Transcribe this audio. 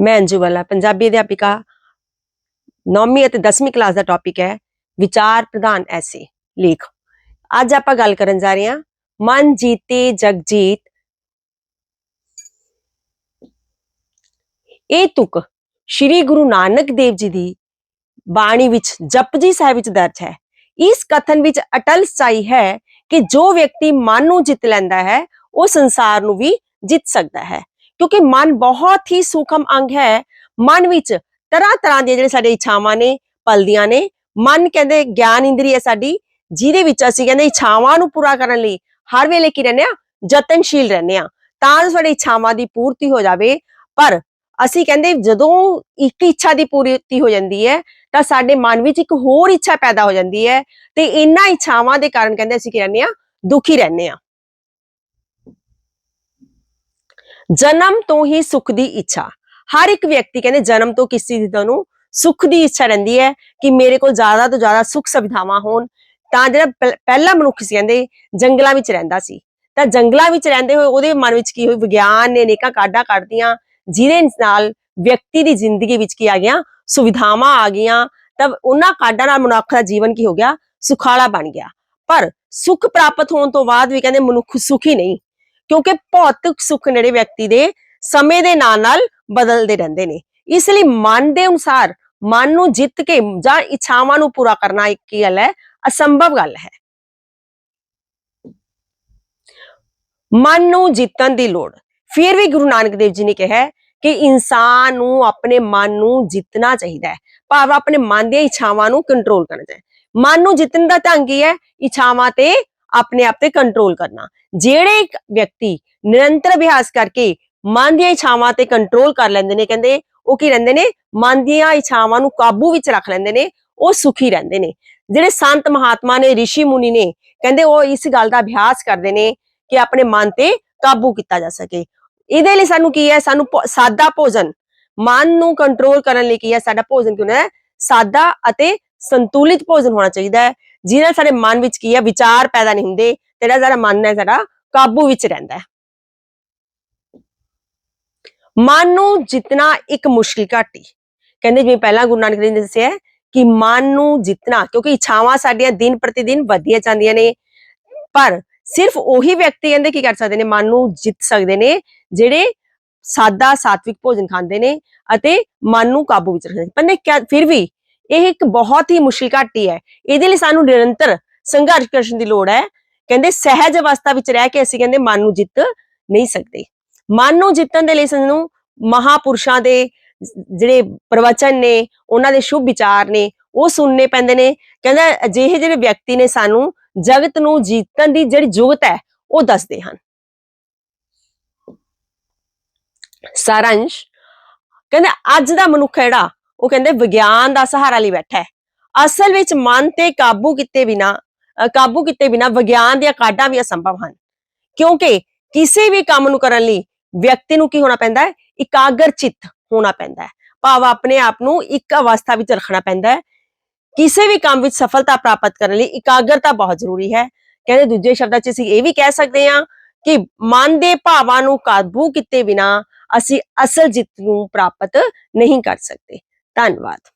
ਮੈਂ ਅੰਜੂ ਵਾਲਾ ਪੰਜਾਬੀ ਅਧਿਆਪਿਕਾ 9ਵੀਂ ਅਤੇ 10ਵੀਂ ਕਲਾਸ ਦਾ ਟੌਪਿਕ ਹੈ, ਵਿਚਾਰ ਪ੍ਰਧਾਨ ਐਸੇ ਲੇਖ। ਅੱਜ ਆਪਾਂ ਗੱਲ ਕਰਨ ਜਾ ਰਹੇ ਹਾਂ, ਮਨ ਜੀਤੇ ਜਗ ਜੀਤ। ਇਹ ਤੁਕ ਸ੍ਰੀ ਗੁਰੂ ਨਾਨਕ ਦੇਵ ਜੀ ਦੀ ਬਾਣੀ ਵਿੱਚ ਜਪਜੀ ਸਾਹਿਬ ਵਿੱਚ ਦਰਜ ਹੈ। ਇਸ ਕਥਨ ਵਿੱਚ ਅਟਲ ਸਚਾਈ ਹੈ ਕਿ ਜੋ ਵਿਅਕਤੀ ਮਨ ਨੂੰ ਜਿੱਤ ਲੈਂਦਾ ਹੈ, ਉਹ ਸੰਸਾਰ ਨੂੰ ਵੀ ਜਿੱਤ ਸਕਦਾ ਹੈ। ਕਿਉਂਕਿ ਮਨ ਬਹੁਤ ਹੀ ਸੂਖਮ ਅੰਗ ਹੈ। ਮਨ ਵਿੱਚ ਤਰ੍ਹਾਂ ਤਰ੍ਹਾਂ ਦੀਆਂ ਜਿਹੜੇ ਸਾਡੇ ਇੱਛਾਵਾਂ ਨੇ ਪਲਦੀਆਂ ਨੇ, ਮਨ ਕਹਿੰਦੇ ਗਿਆਨ ਇੰਦਰੀ ਹੈ ਸਾਡੀ, ਜਿਹਦੇ ਵਿੱਚ ਅਸੀਂ ਕਹਿੰਦੇ ਇੱਛਾਵਾਂ ਨੂੰ ਪੂਰਾ ਕਰਨ ਲਈ ਹਰ ਵੇਲੇ ਕੀ ਰਹਿੰਦੇ ਆ ਯਤਨਸ਼ੀਲ ਰਹਿੰਦੇ ਆ ਤਾਂ ਜੋ ਸਾਡੀ ਇੱਛਾਵਾਂ ਦੀ ਪੂਰਤੀ ਹੋ ਜਾਵੇ। ਪਰ ਅਸੀਂ ਕਹਿੰਦੇ ਜਦੋਂ ਇੱਕ ਇੱਛਾ ਦੀ ਪੂਰਤੀ ਹੋ ਜਾਂਦੀ ਹੈ, ਤਾਂ ਸਾਡੇ ਮਨ ਵਿੱਚ ਇੱਕ ਹੋਰ ਇੱਛਾ ਪੈਦਾ ਹੋ ਜਾਂਦੀ ਹੈ। ਤੇ ਇਹਨਾਂ ਇੱਛਾਵਾਂ ਦੇ ਕਾਰਨ ਕਹਿੰਦੇ ਅਸੀਂ ਕੀ ਰਹਿੰਦੇ ਆ ਦੁਖੀ ਰਹਿੰਦੇ ਆ ਜਨਮ ਤੋਂ ਹੀ ਸੁਖ ਦੀ ਇੱਛਾ। ਹਰ ਇੱਕ ਵਿਅਕਤੀ ਕਹਿੰਦੇ ਜਨਮ ਤੋਂ ਕਿਸੇ ਦੀ ਤੁਹਾਨੂੰ ਸੁਖ ਦੀ ਇੱਛਾ ਰਹਿੰਦੀ ਹੈ ਕਿ ਮੇਰੇ ਕੋਲ ਜ਼ਿਆਦਾ ਤੋਂ ਜ਼ਿਆਦਾ ਸੁਖ ਸੁਵਿਧਾਵਾਂ ਹੋਣ। ਤਾਂ ਜਿਹੜਾ ਪਹਿ- ਪਹਿਲਾ ਮਨੁੱਖ ਸੀ ਕਹਿੰਦੇ ਜੰਗਲਾਂ ਵਿੱਚ ਰਹਿੰਦਾ ਸੀ। ਤਾਂ ਜੰਗਲਾਂ ਵਿੱਚ ਰਹਿੰਦੇ ਹੋਏ ਉਹਦੇ ਮਨ ਵਿੱਚ ਕੀ ਹੋਈ? ਵਿਗਿਆਨ ਨੇ ਅਨੇਕਾਂ ਕਾਢਾਂ ਕੱਢਦੀਆਂ ਜਿਹਦੇ ਨਾਲ ਵਿਅਕਤੀ ਦੀ ਜ਼ਿੰਦਗੀ ਵਿੱਚ ਕੀ ਆ ਗਿਆ? ਸੁਵਿਧਾਵਾਂ ਆ ਗਈਆਂ। ਤਾਂ ਉਹਨਾਂ ਕਾਢਾਂ ਨਾਲ ਮਨੁੱਖ ਦਾ ਜੀਵਨ ਕੀ ਹੋ ਗਿਆ? ਸੁਖਾਲਾ ਬਣ ਗਿਆ। ਪਰ ਸੁਖ ਪ੍ਰਾਪਤ ਹੋਣ ਤੋਂ ਬਾਅਦ ਵੀ ਕਹਿੰਦੇ ਮਨੁੱਖ ਸੁਖੀ ਨਹੀਂ। ਕਿਉਂਕਿ ਭੌਤਿਕ ਸੁੱਖ ਜਿਹੜੇ ਵਿਅਕਤੀ ਦੇ ਸਮੇਂ ਦੇ ਨਾਲ ਨਾਲ ਬਦਲਦੇ ਰਹਿੰਦੇ ਨੇ। ਇਸ ਲਈ ਮਨ ਦੇ ਅਨੁਸਾਰ ਮਨ ਨੂੰ ਜਿੱਤ ਕੇ ਜਾਂ ਇੱਛਾਵਾਂ ਨੂੰ ਪੂਰਾ ਕਰਨਾ ਇੱਕ ਕੀ ਗੱਲ ਹੈ, ਅਸੰਭਵ ਗੱਲ ਹੈ। ਮਨ ਨੂੰ ਜਿੱਤਣ ਦੀ ਲੋੜ। ਫਿਰ ਵੀ ਗੁਰੂ ਨਾਨਕ ਦੇਵ ਜੀ ਨੇ ਕਿਹਾ ਕਿ ਇਨਸਾਨ ਨੂੰ ਆਪਣੇ ਮਨ ਨੂੰ ਜਿੱਤਣਾ ਚਾਹੀਦਾ ਹੈ। ਭਾਵ ਆਪਣੇ ਮਨ ਦੀਆਂ ਇੱਛਾਵਾਂ ਨੂੰ ਕੰਟਰੋਲ ਕਰਨਾ ਚਾਹੀਦਾ ਮਨ ਨੂੰ ਜਿੱਤਣ ਦਾ ਢੰਗ ਕੀ ਹੈ, ਇੱਛਾਵਾਂ ਤੇ ਆਪਣੇ ਆਪ ਤੇ ਕੰਟਰੋਲ ਕਰਨਾ। ਜਿਹੜੇ ਵਿਅਕਤੀ ਨਿਰੰਤਰ ਅਭਿਆਸ ਕਰਕੇ ਮਨ ਦੀਆਂ ਇੱਛਾਵਾਂ ਤੇ ਕੰਟਰੋਲ ਕਰ ਲੈਂਦੇ ਨੇ, ਕਹਿੰਦੇ ਉਹ ਕੀ ਰਹਿੰਦੇ ਨੇ? ਮਨ ਦੀਆਂ ਇੱਛਾਵਾਂ ਨੂੰ ਕਾਬੂ ਵਿੱਚ ਰੱਖ ਲੈਂਦੇ ਨੇ, ਉਹ ਸੁਖੀ ਰਹਿੰਦੇ ਨੇ। ਜਿਹੜੇ ਸੰਤ ਮਹਾਤਮਾ ਨੇ ઋષਿ ਮੁਨੀ ਨੇ, ਕਹਿੰਦੇ ਉਹ ਇਸ ਗੱਲ ਦਾ ਅਭਿਆਸ ਕਰਦੇ ਨੇ ਕਿ ਆਪਣੇ ਮਨ ਤੇ ਕਾਬੂ ਕੀਤਾ ਜਾ ਸਕੇ। ਇਹਦੇ ਲਈ ਸਾਨੂੰ ਕੀ ਹੈ? ਸਾਨੂੰ ਸਾਦਾ ਭੋਜਨ। ਮਨ ਨੂੰ ਕੰਟਰੋਲ ਕਰਨ ਲਈ ਕੀ ਹੈ? ਸਾਡਾ ਭੋਜਨ ਕਿਉਂ ਹੈ? ਸਾਦਾ ਅਤੇ ਸੰਤੁਲਿਤ ਭੋਜਨ ਹੋਣਾ ਚਾਹੀਦਾ ਹੈ, ਜਿਹਦੇ ਨਾਲ ਸਾਡੇ ਮਨ ਵਿੱਚ ਕੀ ਹੈ, ਵਿਚਾਰ ਪੈਦਾ ਨਹੀਂ ਹੁੰਦੇ, ਤੇ ਜਿਹੜਾ ਸਾਡਾ ਮਨ ਹੈ, ਸਾਡਾ ਕਾਬੂ ਵਿੱਚ ਰਹਿੰਦਾ ਹੈ। ਮਨ ਨੂੰ ਜਿੱਤਣਾ ਇੱਕ ਮੁਸ਼ਕਿਲ ਘਾਟੀ ਕਹਿੰਦੇ ਜਿਵੇਂ ਪਹਿਲਾਂ ਗੁਰੂ ਨਾਨਕ ਦੇਵ ਨੇ ਦੱਸਿਆ ਕਿ ਮਨ ਨੂੰ ਜਿੱਤਣਾ, ਕਿਉਂਕਿ ਇੱਛਾਵਾਂ ਸਾਡੀਆਂ ਦਿਨ ਪ੍ਰਤੀ ਦਿਨ ਵਧਦੀਆਂ ਜਾਂਦੀਆਂ ਨੇ। ਪਰ ਸਿਰਫ ਉਹੀ ਵਿਅਕਤੀ ਕਹਿੰਦੇ ਕੀ ਕਰ ਸਕਦੇ ਨੇ, ਮਨ ਨੂੰ ਜਿੱਤ ਸਕਦੇ ਨੇ, ਜਿਹੜੇ ਸਾਦਾ ਸਾਤਵਿਕ ਭੋਜਨ ਖਾਂਦੇ ਨੇ ਅਤੇ ਮਨ ਨੂੰ ਕਾਬੂ ਵਿੱਚ ਰੱਖਦੇ ਨੇ। ਪਰ ਕਿਆ- ਫਿਰ ਵੀ ਇਹ ਇੱਕ ਬਹੁਤ ਹੀ ਮੁਸ਼ਕਿਲ ਘਾਟੀ ਹੈ। ਇਹਦੇ ਲਈ ਸਾਨੂੰ ਨਿਰੰਤਰ ਸੰਘਰਸ਼ ਕਰਨ ਦੀ ਲੋੜ ਹੈ। ਕਹਿੰਦੇ ਸਹਿਜ ਅਵਸਥਾ ਵਿੱਚ ਰਹਿ ਕੇ ਅਸੀਂ ਕਹਿੰਦੇ ਮਨ ਨੂੰ ਜਿੱਤ ਨਹੀਂ ਸਕਦੇ। ਮਨ ਨੂੰ ਜਿੱਤਣ ਦੇ ਲਈ ਸਾਨੂੰ ਮਹਾਪੁਰਸ਼ਾਂ ਦੇ ਜਿਹੜੇ ਪ੍ਰਵਚਨ ਨੇ, ਉਹਨਾਂ ਦੇ ਸ਼ੁਭ ਵਿਚਾਰ ਨੇ, ਉਹ ਸੁਣਨੇ ਪੈਂਦੇ ਨੇ। ਕਹਿੰਦਾ ਅਜਿਹੇ ਜਿਹੜੇ ਵਿਅਕਤੀ ਨੇ ਸਾਨੂੰ ਜਗਤ ਨੂੰ ਜਿੱਤਣ ਦੀ ਜਿਹੜੀ ਜੁਗਤ ਹੈ, ਉਹ ਦੱਸਦੇ ਹਨ। ਸਾਰਾਂਸ਼, ਕਹਿੰਦਾ ਅੱਜ ਦਾ ਮਨੁੱਖ ਜਿਹੜਾ ਉਹ ਕਹਿੰਦੇ ਵਿਗਿਆਨ ਦਾ ਸਹਾਰਾ ਲਈ ਬੈਠਾ ਹੈ। ਅਸਲ ਵਿੱਚ ਮਨ ਤੇ ਕਾਬੂ ਕੀਤੇ ਬਿਨਾ ਕਾਬੂ ਕੀਤੇ ਬਿਨਾ ਵਿਗਿਆਨ ਦੀਆਂ ਕਾਢਾਂ ਵੀ ਅਸੰਭਵ ਹਨ। ਕਿਉਂਕਿ ਕਿਸੇ ਵੀ ਕੰਮ ਨੂੰ ਕਰਨ ਲਈ ਵਿਅਕਤੀ ਨੂੰ ਕੀ ਹੋਣਾ ਪੈਂਦਾ ਹੈ? ਇਕਾਗਰ ਚਿੱਤ ਹੋਣਾ ਪੈਂਦਾ ਹੈ। ਭਾਵ ਆਪਣੇ ਆਪ ਨੂੰ ਇੱਕ ਅਵਸਥਾ ਵਿੱਚ ਰੱਖਣਾ ਪੈਂਦਾ ਹੈ। ਕਿਸੇ ਵੀ ਕੰਮ ਵਿੱਚ ਸਫਲਤਾ ਪ੍ਰਾਪਤ ਕਰਨ ਲਈ ਇਕਾਗਰਤਾ ਬਹੁਤ ਜ਼ਰੂਰੀ ਹੈ। ਕਹਿੰਦੇ ਦੂਜੇ ਸ਼ਬਦਾਂ 'ਚ ਅਸੀਂ ਇਹ ਵੀ ਕਹਿ ਸਕਦੇ ਹਾਂ ਕਿ ਮਨ ਦੇ ਭਾਵਾਂ ਨੂੰ ਕਾਬੂ ਕੀਤੇ ਬਿਨਾ ਅਸੀਂ ਅਸਲ ਜਿੱਤ ਨੂੰ ਪ੍ਰਾਪਤ ਨਹੀਂ ਕਰ ਸਕਦੇ। ਧੰਨਵਾਦ।